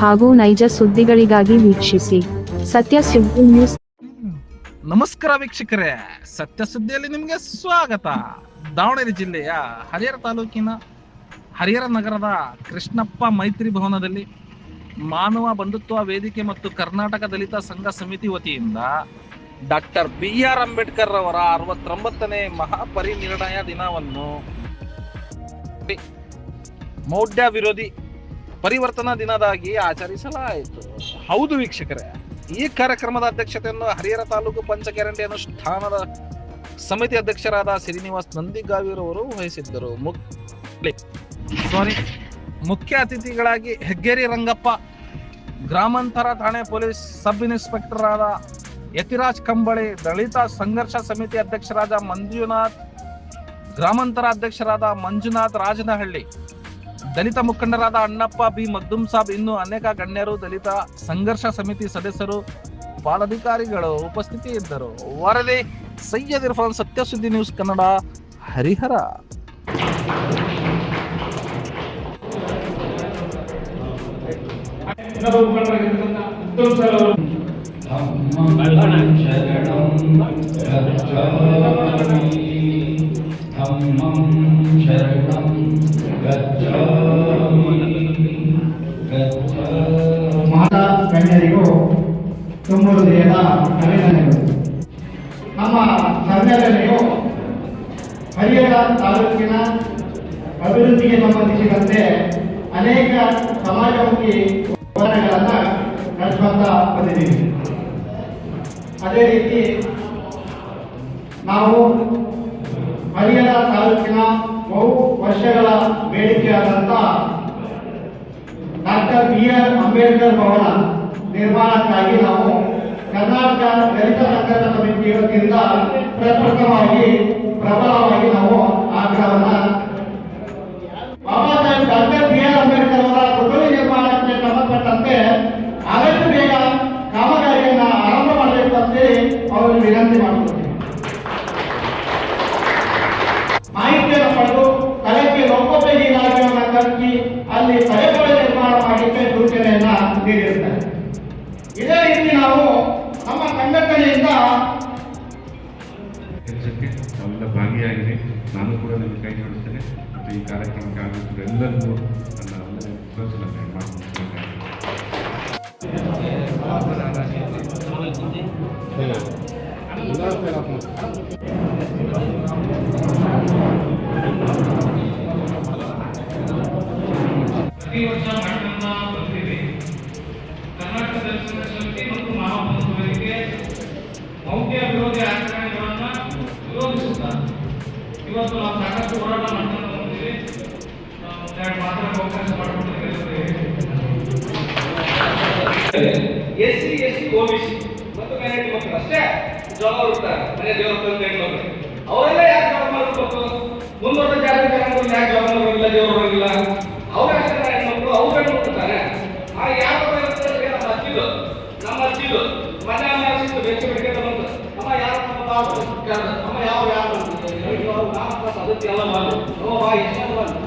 ಹಾಗೂ ನೈಜ ಸುದ್ದಿಗಳಿಗಾಗಿ ವೀಕ್ಷಿಸಿ. ಸತ್ಯ ಸುದ್ದಿ ನ್ಯೂಸ್. ನಮಸ್ಕಾರ ವೀಕ್ಷಕರೇ. ಸತ್ಯ ಸುದ್ದಿಯಲ್ಲಿ ನಿಮಗೆ ಸ್ವಾಗತ. ದಾವಣಗೆರೆ ಜಿಲ್ಲೆಯ ಹರಿಹರ ತಾಲೂಕಿನ ಹರಿಹರ ನಗರದ ಕೃಷ್ಣಪ್ಪ ಮೈತ್ರಿ ಭವನದಲ್ಲಿ ಮಾನವ ಬಂಧುತ್ವ ವೇದಿಕೆ ಮತ್ತು ಕರ್ನಾಟಕ ದಲಿತ ಸಂಘ ಸಮಿತಿ ವತಿಯಿಂದ ಡಾಕ್ಟರ್ ಬಿ ಆರ್ ಅಂಬೇಡ್ಕರ್ ಅವರ ಅರವತ್ತೊಂಬತ್ತನೇ ಮಹಾಪರಿನಿರ್ಣಯ ದಿನವನ್ನು ಮೌಢ್ಯ ವಿರೋಧಿ ಪರಿವರ್ತನಾ ದಿನದಾಗಿ ಆಚರಿಸಲಾಯಿತು. ಹೌದು ವೀಕ್ಷಕರೇ, ಈ ಕಾರ್ಯಕ್ರಮದ ಅಧ್ಯಕ್ಷತೆಯನ್ನು ಹರಿಹರ ತಾಲೂಕು ಪಂಚಗ್ಯಾರಂಟಿ ಅನುಷ್ಠಾನದ ಸಮಿತಿ ಅಧ್ಯಕ್ಷರಾದ ಶ್ರೀನಿವಾಸ್ ನಂದಿಗಾವಿರವರು ವಹಿಸಿದ್ದರು. ಸಾರಿ ಮುಖ್ಯ ಅತಿಥಿಗಳಾಗಿ ಹೆಗ್ಗೇರಿ ರಂಗಪ್ಪ, ಗ್ರಾಮಾಂತರ ಠಾಣೆ ಪೊಲೀಸ್ ಸಬ್ ಇನ್ಸ್ಪೆಕ್ಟರ್ ಆದ ಯತಿರಾಜ್ ಕಂಬಳಿ, ದಲಿತ ಸಂಘರ್ಷ ಸಮಿತಿ ಅಧ್ಯಕ್ಷರಾದ ಮಂಜುನಾಥ್, ಗ್ರಾಮಾಂತರ ಅಧ್ಯಕ್ಷರಾದ ಮಂಜುನಾಥ್ ರಾಜನಹಳ್ಳಿ ದಲಿತ ಮುಖಂಡರಾದ ಅಣ್ಣಪ್ಪ ಬಿ. ಮಗ್ದುಮ್ ಸಾಬ್, ಇನ್ನು ಅನೇಕ ಗಣ್ಯರು ದಲಿತ ಸಂಘರ್ಷ ಸಮಿತಿ ಸದಸ್ಯರು, ಪಾಲಧಿಕಾರಿಗಳು ಉಪಸ್ಥಿತಿ ಇದ್ದರು ವರದಿ ಸೈಯದ್ ಇರ್ಫಾನ್ ಸತ್ಯಸುದ್ದಿ ನ್ಯೂಸ್ ಕನ್ನಡ, ಹರಿಹರ. ಮಾತಾ ಗಣ್ಯರಿಗೂ ತುಂಬ ಹೃದಯದ ಅಭಿನಂದನೆಗಳು ನಮ್ಮ ಸಮ್ಮೇಳನೆಯು ಹರಿಹರ ತಾಲೂಕಿನ ಅಭಿವೃದ್ಧಿಗೆ ಸಂಬಂಧಿಸಿದಂತೆ ಅನೇಕ ಸಮಾಜಮುಖಿ ಹೋರಾಟಗಳನ್ನು ನಡೆಸುತ್ತಾ ಬಂದಿದ್ದೀವಿ. ಅದೇ ರೀತಿ ನಾವು ಹರಿಹರ ತಾಲೂಕಿನ ಬಹು ವರ್ಷಗಳ ಬೇಡಿಕೆಯಾದಂಥ doctor B R Ambedkar Bhavan ನಿರ್ಮಾಣಕ್ಕಾಗಿ ನಾವು ಕರ್ನಾಟಕ ದಲಿತ ಸಂಘಟನಾ ಸಮಿತಿ ವತಿಯಿಂದ ಪ್ರಪ್ರಥಮವಾಗಿ ಪ್ರಬಲವಾಗಿ ಈ ಕಾರ್ಯಕ್ರಮಕ್ಕೆ ಆಗಮಿಸಿದ ಎಲ್ಲರಿಗೂ ನನ್ನ ಒಳ್ಳೆಯ ವಿಶ್ವಾಸವನ್ನು ಮಾಡ್ಕೊಳ್ತೇನೆ S C S C OBC ಮತ್ತು ಮೈನಾರಿಟಿ ಮಕ್ಕಳು ಅಷ್ಟೇ ಜಾಬ್ ಇರ್ತಾರೆ ಮನೆ ದೇವರ ತಂದೆ ಹೆಣ್ಮಕ್ಳು ಅವರೆಲ್ಲ ಯಾಕೆ ಜಾಬ್ ಮಾಡಬೇಕು ಮುಂದುವರೆದ ಜಾತಿ ಜನಾಂಗಗಳು ಯಾಕೆ ಜಾಬ್ ಮಾಡೋದಿಲ್ಲ ದೇವರು ಬರೋದಿಲ್ಲ ಅವ್ರ ಅಷ್ಟೇ ಹೆಣ್ಮಕ್ಳು ಅವ್ರು ಹೆಣ್ಮಕ್ಳುತ್ತಾರೆ ಆ ಯಾವ ಇರ್ತದೆ ನಮ್ಮ ಅಜ್ಜಿದು ನಮ್ಮ ಅಜ್ಜಿದು ಮನೆ ಅಮ್ಮ ಬೆಚ್ಚ ಬಿಡ್ಕೊಂಡು ಬಂದು ಅಮ್ಮ ಯಾರು ನಮ್ಮ ಬಾಬು ಅಮ್ಮ ಯಾವ ಯಾರು ನಾಲ್ಕು ಸದಸ್ಯ ಎಲ್ಲ ಬಂದು ಓ ಬಾ ಎಷ್ಟು ಬಂದು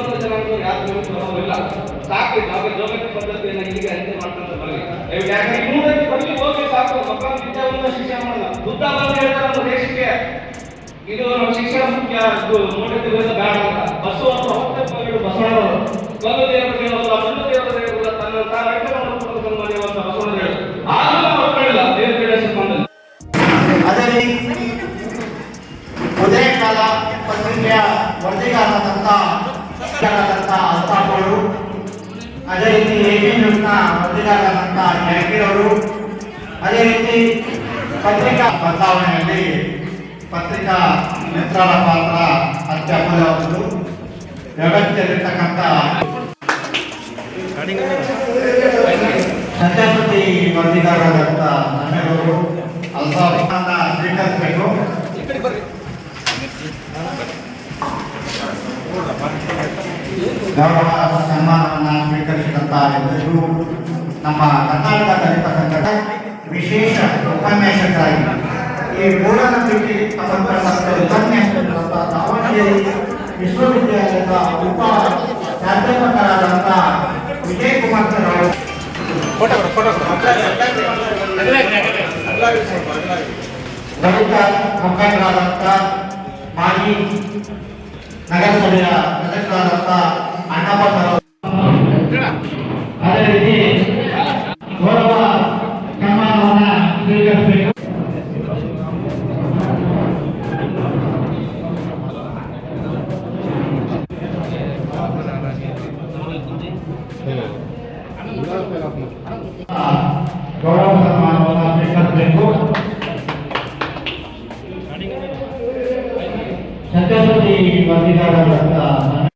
ಮುಂದುವರೆದ ಜನಾಂಗ ಯಾರು ಬರೋದಿಲ್ಲ ಸಾಕು, ನಾವು ಜೋಗಕ್ಕೆ ಪದ್ಧತಿಯನ್ನು ಇಲ್ಲಿಗೆ ಅಂತ್ಯ ಮಾಡ್ಕೊಂತ ಬರಲಿ ಯಾಕಂದ್ರೆ ಹೋಗಿ ಸಾಕು, ಮಕ್ಕಳ ವಿದ್ಯಾವಂತ ಶಿಕ್ಷಣ ಮಾಡಲ್ಲ. ಬುದ್ಧ ಬಂದು ಹೇಳ್ತಾರೆ ದೇಶಕ್ಕೆ. ಇದು ನಮ್ಮ ಶಿಕ್ಷಣ ಮುಖ್ಯ ನೋಡಿದ್ರಿಂದ ಬೇಡ ಅಂತ. ಬಸವ ಹೋಗ್ತಾರೆ ಬಸವಣ್ಣವರು ಬಂದು ದೇವರು ದೇವರಲ್ಲ ಬಂದು ದೇವರ ತನ್ನ ಬಸವಣ್ಣ ಆದರೂ ರೀತಿ ಉದಯಕಾಲ, ಪತ್ರಿಕೆಯ ವರದಿಗಾರರಾದಂಥ ವರದಿಗಾರರಾದಂಥ ಅಲ್ತಾಫ್ ಅದೇ ರೀತಿ ಎ ನ್ಯೂಸ್ನ ವರದಿಗಾರರಾದಂಥ ಜಾಕೀರ್ ಅವರು ಅದೇ ರೀತಿ ಪತ್ರಿಕಾ ಬದಲಾವಣೆಯಲ್ಲಿ ಪತ್ರಿಕಾ ಮಿತ್ರರ ಪಾತ್ರ ಅತ್ಯಮೂಲ್ಯವಾದದ್ದು ಜಗತ್ತಿನಲ್ಲಿರ್ತಕ್ಕಂಥ ವರದಿಗಾರರಾದಂಥ ನಮ್ಮೆಲ್ಲರೂ ಅಲ್ಪಾವನ್ನ ಸ್ವೀಕರಿಸಬೇಕು ಗೌರವ ಸನ್ಮಾನವನ್ನು ಸ್ವೀಕರಿಸಿದಂಥ ನಮ್ಮ ಕರ್ನಾಟಕ ದಲಿತ ಸಂಘದ ವಿಶೇಷ ಉಪನ್ಯಾಸಕರಾಗಿ ಈ ಮೂಢನಂಬಿಕೆ ಸಂಬಂಧಪಟ್ಟ ಉಪನ್ಯಾಸಕರಾದಂಥ ದಾವಣಗೆರೆ ವಿಶ್ವವಿದ್ಯಾಲಯದ ಉಪ ವಿಜಯ್ ಕುಮಾರ್ ಸರ್ ಅವರು. ದಲಿತ ಮುಖಂಡರಾದಂಥ ಮಾಜಿ ನಗರಸಭೆಯ ಸದಸ್ಯರಾದಂಥ ಅಣ್ಣಪ್ಪ ಸರ್ ಅವರು. ಅದೇ ರೀತಿ ಗೌರವ ಸನ್ಮಾನವನ್ನ ಸ್ವೀಕರಿಸಬೇಕು ಗೌರವ ಸನ್ಮಾನವನ್ನ ಸ್ವೀಕರಿಸಬೇಕು Martín Aranda.